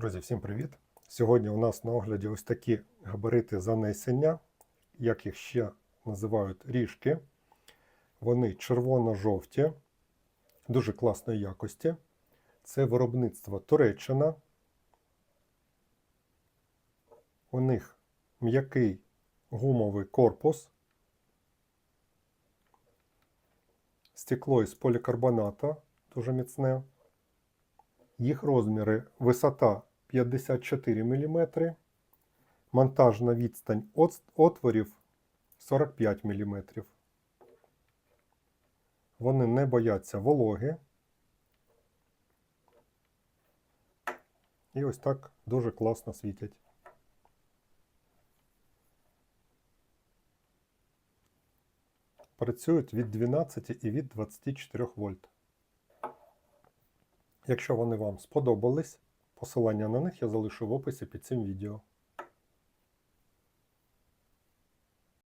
Друзі, всім привіт! Сьогодні у нас на огляді ось такі габарити занесення, як їх ще називають ріжки. Вони червоно-жовті, дуже класної якості. Це виробництво Туреччина. У них м'який гумовий корпус, стекло із полікарбоната, дуже міцне. Їх розміри висота 54 мм, монтажна відстань отворів 45 мм. Вони не бояться вологи. І ось так дуже класно світять. Працюють від 12 і від 24 вольт. Якщо вони вам сподобались, посилання на них я залишу в описі під цим відео.